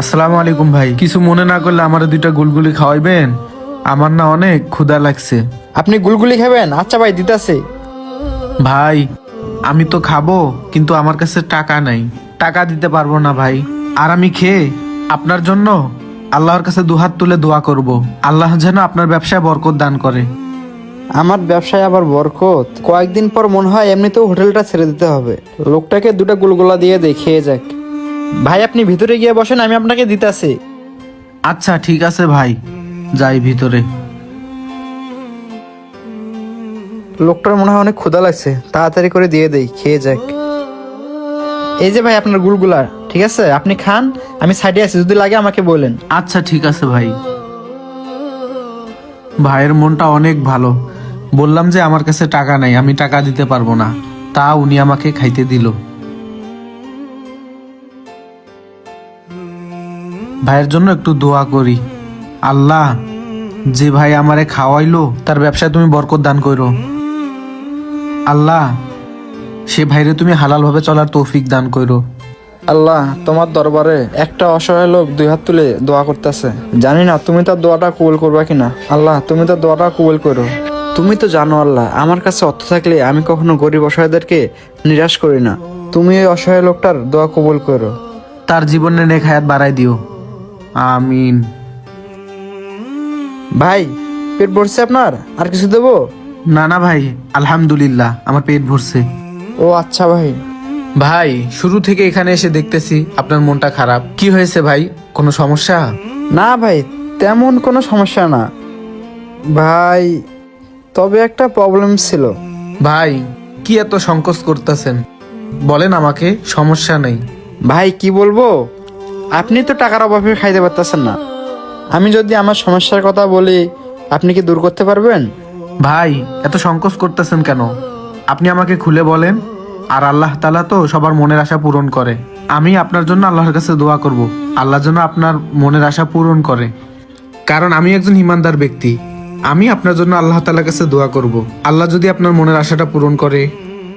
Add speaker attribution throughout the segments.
Speaker 1: আসসালামু আলাইকুম ভাই। কিছু মনে না করলে আমার দুইটা গুলগুলি খাওয়াইবেন? আমার না অনেক ক্ষুধা লাগছে।
Speaker 2: আপনি গুলগুলি খাবেন? আচ্ছা ভাই দিতাছি।
Speaker 1: ভাই আমি তো খাব কিন্তু আমার কাছে টাকা নাই। টাকা দিতে পারব না ভাই। আর আমি খেয়ে আপনার জন্য আল্লাহর কাছে দুহাত তুলে দোয়া করব। আল্লাহ যেন আপনার ব্যবসায় বরকত দান করে।
Speaker 2: আমার ব্যবসায় আবার বরকত? কয়েকদিন পর মনে হয় এমনিতেও হোটেলটা ছেড়ে দিতে হবে। লোকটাকে দুটো গুলগুলা দিয়ে দেই খেয়ে যাক। ভাই আপনি ভিতরে গিয়ে বসেন আমি আপনাকে দিতাছি।
Speaker 1: আচ্ছা ঠিক আছে ভাই। যাই ভিতরে।
Speaker 2: লোকটার মনে হয় অনেক ক্ষুধা লাগছে। তাড়াতাড়ি করে দিয়ে দেই খেয়ে যাক। এই যে ভাই আপনার গুলগুলা ঠিক আছে? আপনি খান আমি সাইডে আছি যদি লাগে আমাকে বলেন।
Speaker 1: আচ্ছা ঠিক আছে ভাই। ভাইয়ের মনটা অনেক ভালো। বললাম যে আমার কাছে টাকা নাই আমি টাকা দিতে পারব না। তা উনি আমাকে খাইতে দিল। ভাইয়ের জন্য একটু দোয়া করি। আল্লাহ যে ভাই আমারে খাওয়াইলো তার ব্যবসায় তুমি বরকত দান করো আল্লাহ সে ভাইরে তুমি হালালভাবে চলার তৌফিক দান করো
Speaker 2: আল্লাহ তোমার দরবারে একটা অসহায় লোক দুই হাত তুলে দোয়া করতেছে। জানি না তুমি তার দোয়াটা কবুল করবা কিনা। আল্লাহ তুমি তার দোয়াটা কবুল করো। তুমি তো জানো আল্লাহ আমার কাছে অর্থ থাকলে আমি কখনো গরিব অসহায়দেরকে নিরাশ করি না। তুমি ওই অসহায় লোকটার দোয়া কবুল করো।
Speaker 1: তার জীবনে নেক হায়াত বাড়াই দিও। আমিন।
Speaker 2: ভাই পেট ভরছে আপনার? আর কিছু দেবো?
Speaker 1: না না ভাই আলহামদুলিল্লাহ আমার পেট ভরছে।
Speaker 2: ও আচ্ছা ভাই।
Speaker 1: ভাই শুরু থেকে এখানে এসে দেখতেছি আপনার মনটা খারাপ। কি হয়েছে ভাই? কোনো সমস্যা?
Speaker 2: না ভাই তেমন কোনো সমস্যা না। ভাই তবে একটা প্রবলেম ছিল।
Speaker 1: ভাই কি এত সংকোচ করতেছেন? বলেন আমাকে সমস্যা নেই।
Speaker 2: ভাই কি বলব? আপনি তো টাকার অভাবে খাইতে পারতেছেন না। আমি যদি আমার সমস্যার কথা বলি, আপনি কি দূর করতে পারবেন?
Speaker 1: ভাই, এত সংকোচ করতেছেন কেন? আপনি আমাকে খুলে বলেন, আর আল্লাহ তালা তো সবার মনের আশা পূরণ করে। আমি আপনার জন্য আল্লাহর কাছে দোয়া করব। আল্লাহ যেন আপনার মনের আশা পূরণ করে। কারণ আমি একজন ইমানদার ব্যক্তি। আমি আপনার জন্য আল্লাহ তালার কাছে দোয়া করব। আল্লাহ যদি আপনার মনের আশাটা পূরণ করে।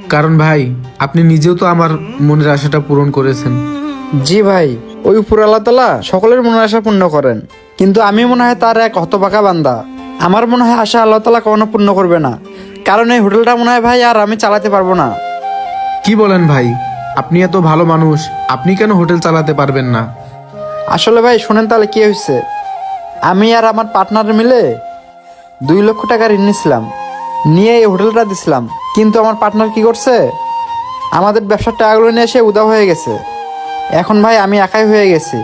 Speaker 1: কারণ ভাই, আপনি নিজেও তো আমার মনের আশাটা পূরণ করেছেন।
Speaker 2: জি ভাই ওই উপর আল্লাহ তালা সকলের মনের আশা পূর্ণ করেন। কিন্তু আমি মনে হয় তার এক হতবাকা বান্দা। আমার মনে হয় আশা আল্লাহ তালা কখনো পূর্ণ করবে না। কারণ এই হোটেলটা মনে হয় ভাই আর আমি চালাতে পারব না।
Speaker 1: কি বলেন ভাই? আপনি এত ভালো মানুষ আপনি কেন হোটেল চালাতে পারবেন না?
Speaker 2: আসলে ভাই শোনেন তাহলে কি হয়েছে? আমি আর আমার পার্টনার মিলে দুই লক্ষ টাকা ঋণ নিছিলাম নিয়ে এই হোটেলটা দিছিলাম। কিন্তু আমার পার্টনার কি করছে? আমাদের ব্যবসার টাকাগুলো নিয়ে এসে উদা হয়ে গেছে। এখন ভাই আমি একাই হয়ে গেছি।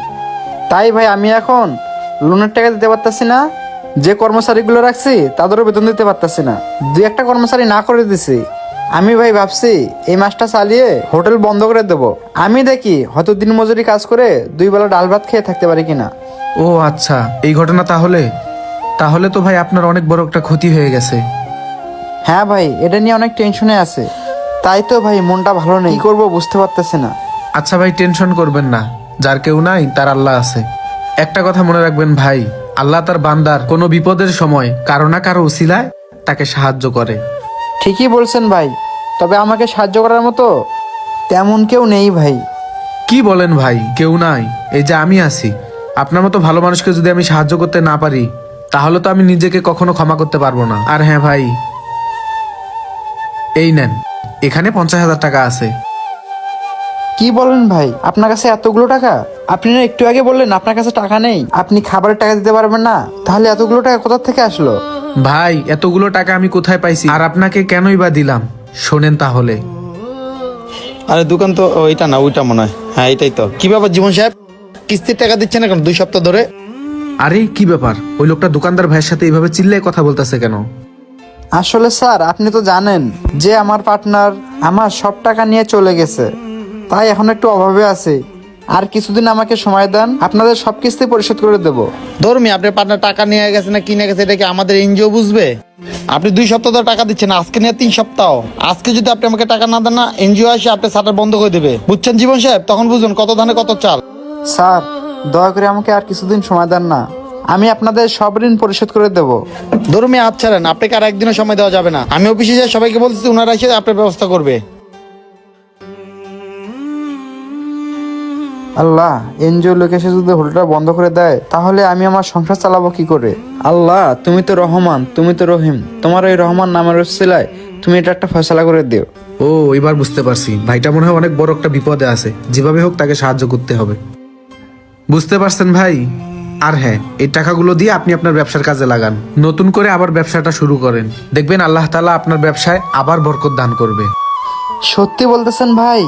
Speaker 2: তাই ভাই আমি এখন লোনের টাকা দিতে পারতাছি না যে কর্মচারীগুলো রাখছি তাদেরও বেতন দিতে পারতাছি না। দুই একটা কর্মচারী না করে দিছি। আমি ভাই ভাবছি এই মাসটা চালিয়ে হোটেল বন্ধ করে দেব। আমি দেখি হয়তো দিন মজুরি কাজ করে দুই বেলা ডাল ভাত খেয়ে থাকতে পারি কিনা।
Speaker 1: ও আচ্ছা এই ঘটনা তাহলে? তাহলে তো ভাই আপনার অনেক বড় একটা ক্ষতি হয়ে গেছে।
Speaker 2: হ্যাঁ ভাই এটা নিয়ে অনেক টেনশনে আছে। তাই তো ভাই মনটা ভালো নেই। কি করব বুঝতে পারতেছি না।
Speaker 1: আচ্ছা ভাই টেনশন করবেন না। যার কেউ নাই তার আল্লাহ আছে। একটা কথা মনে রাখবেন ভাই আল্লাহ তার বান্দার কোনো বিপদের সময় কারও না কারও উসিলায় তাকে সাহায্য করে।
Speaker 2: ঠিকই বলছেন ভাই তবে আমাকে সাহায্য করার মতো তেমন কেউ নেই ভাই।
Speaker 1: কি বলেন ভাই কেউ নাই এই যে আমি আছি। আপনার মতো ভালো মানুষকে যদি আমি সাহায্য করতে না পারি তাহলে তো আমি নিজেকে কখনো ক্ষমা করতে পারব না। আর হ্যাঁ ভাই এই নেন এখানে পঞ্চাশ হাজার টাকা আছে।
Speaker 2: কি বলেন ভাই? আপনার কাছে এতগুলো টাকা? আপনি না একটু আগে বললেন আপনার কাছে টাকা নেই। আপনি খাবারের টাকা দিতে পারবেন না। তাহলে এতগুলো টাকা কোথা থেকে আসলো?
Speaker 1: ভাই এতগুলো টাকা আমি কোথায় পাইছি? আর আপনাকে কেনই বা দিলাম? শোনেন তাহলে।
Speaker 3: আরে দোকান তো ওইটা না ওইটা মনে হয়। হ্যাঁ এটাই তো। কি ব্যাপার জীবন সাহেব? কিস্তির টাকা দিচ্ছেন এখন দুই সপ্তাহ ধরে?
Speaker 1: আরে কি ব্যাপার? ওই লোকটা দোকানদার ভাইয়ের সাথে এইভাবে চিল্লায় কথা বলতেছে কেন?
Speaker 2: আসলে স্যার আপনি তো জানেন যে আমার পার্টনার আমার সব টাকা নিয়ে চলে গেছে। তাই এখন একটু অভাবে আছে। আর কিছুদিন আমাকে সময় দেন আপনাদের সব কিস্তি পরিশোধ করে দেবো।
Speaker 3: ধর্মী আপনার পার্টনার টাকা নিয়ে গেছে না কিনে গেছে এটা কি আমাদের এনজিও বুঝবে? আপনি দুই সপ্তাহ ধরে টাকা দিচ্ছেন আজকে নিয়ে তিন সপ্তাহ। আজকে যদি আপনি আমাকে টাকা না দেন না এনজিও এসে আপনার শাটার বন্ধ করে দেবে। বুঝছেন জীবন সাহেব? তখন বুঝুন কত ধানে কত চাল।
Speaker 2: স্যার দয়া করে আমাকে আর কিছুদিন সময় দেন না। আমি আপনাদের সব ঋণ পরিশোধ করে দেবো।
Speaker 3: ধর্মী হাত ছাড়েন। আপনাকে আর একদিনও সময় দেওয়া যাবে না। আমি অফিসে যাই সবাইকে বলছি ওনারা এসে আপনার ব্যবস্থা করবে।
Speaker 2: আল্লাহ এনজিও লোক এসে যদি হোটেলটা বন্ধ করে দেয় তাহলে আমি আমার সংসার চালাবো কি করে? আল্লাহ তুমি তো রহমান তুমি তো রহিম। তোমার ওই রহমান নামের সিলায় তুমি এটা একটা ফয়সলা করে দিও।
Speaker 1: ও এবার বুঝতে পারছি। ভাইটা মনে হয় অনেক বড় একটা বিপদে আছে। যেভাবে হোক তাকে সাহায্য করতে হবে। বুঝতে পারছেন ভাই? আর হ্যাঁ এই টাকাগুলো দিয়ে আপনি আপনার ব্যবসার কাজে লাগান। নতুন করে আবার ব্যবসাটা শুরু করেন। দেখবেন আল্লাহ তালা আপনার ব্যবসায় আবার বরকত দান করবে।
Speaker 2: সত্যি বলতেছেন ভাই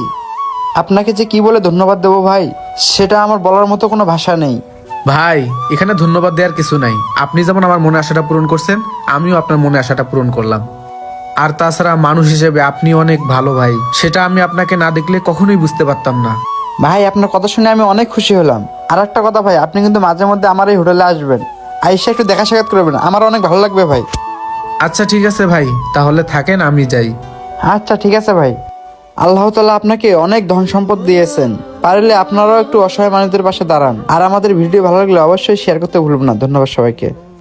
Speaker 2: আপনাকে যে কি বলে ধন্যবাদ দেবো ভাই সেটা আমার বলার মতো কোনো ভাষা নেই।
Speaker 1: ভাই এখানে ধন্যবাদ দেওয়ার কিছু নাই। আপনি যেমন আমার মনে আশাটা পূরণ করছেন আমিও আপনার মনে আশাটা পূরণ করলাম। আর তাছাড়া মানুষ হিসেবে আপনি অনেক ভালো ভাই সেটা আমি আপনাকে না দেখলে কখনোই বুঝতে পারতাম না।
Speaker 2: ভাই আপনার কথা শুনে আমি অনেক খুশি হলাম। আর একটা কথা ভাই আপনি কিন্তু মাঝে মধ্যে আমার এই হোটেলে আসবেন। আইসা একটু দেখা সাক্ষাৎ করবেন আমার অনেক ভালো লাগবে ভাই।
Speaker 1: আচ্ছা ঠিক আছে ভাই তাহলে থাকেন আমি যাই।
Speaker 2: আচ্ছা ঠিক আছে ভাই। আল্লাহ তালা আপনাকে অনেক ধন সম্পদ দিয়েছেন। পারলে আপনারাও একটু অসহায় মানুষদের পাশে দাঁড়ান। আর আমাদের ভিডিও ভালো লাগলে অবশ্যই শেয়ার করতে ভুলব না। ধন্যবাদ সবাইকে।